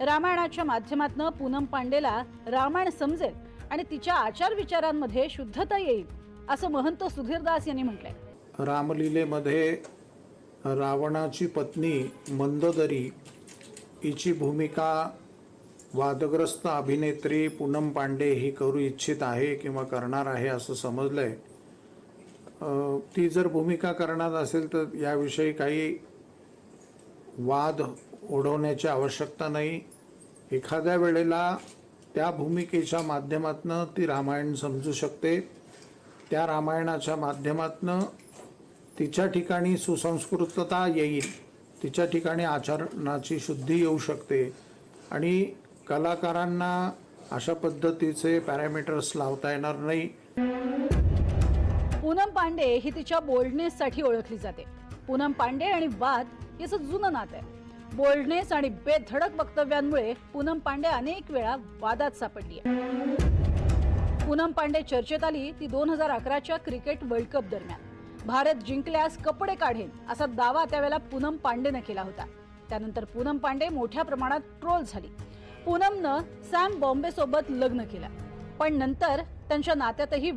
रामायणाच्या माध्यमातून पूनम पांडेला रामायण समजेल आणि तिच्या आचार विचारांमध्ये शुद्धता येईल असं महंत सुधीरदास यांनी म्हटलंय. रामलीलेमध्ये रावणाची पत्नी मंदोदरी हिची भूमिका वादग्रस्त अभिनेत्री पूनम पांडे ही करू इच्छित आहे किंवा करणार आहे असं समजलं आहे ती जर भूमिका करणार असेल तर याविषयी काही वाद ओढवण्याची आवश्यकता नाही. एखाद्या वेळेला त्या भूमिकेच्या माध्यमातनं ती रामायण समजू शकते. त्या रामायणाच्या माध्यमातनं तिच्या ठिकाणी सुसंस्कृतता येईल तिच्या ठिकाणी आचरणाची शुद्धी येऊ शकते. आणि कलाकारांना अशा पद्धतीचे पॅरामीटर्स लावता येणार नाही. पूनम पांडे ही तिच्या बोल्डनेससाठी ओळखली जाते. पूनम पांडे आणि वाद याचं जुनं नातं आहे. बोल्डनेस आणि बेधडक वक्तव्यांमुळे पूनम पांडे अनेक वेळा वादात सापडली पूनम पांडे चर्चेत आली ती दोन हजार अकराच्या क्रिकेट वर्ल्ड कप दरम्यान. भारत जिंकल्यास कपडे काढेन असा दावा त्यावेळेला पूनम पांडेनं केला होता. त्यानंतर पूनम पांडे मोठ्या प्रमाणात ट्रोल झाली. पूनमनं सॅम बॉम्बे सोबत लग्न केलं. पण नंतर त्यांच्या नात्यातही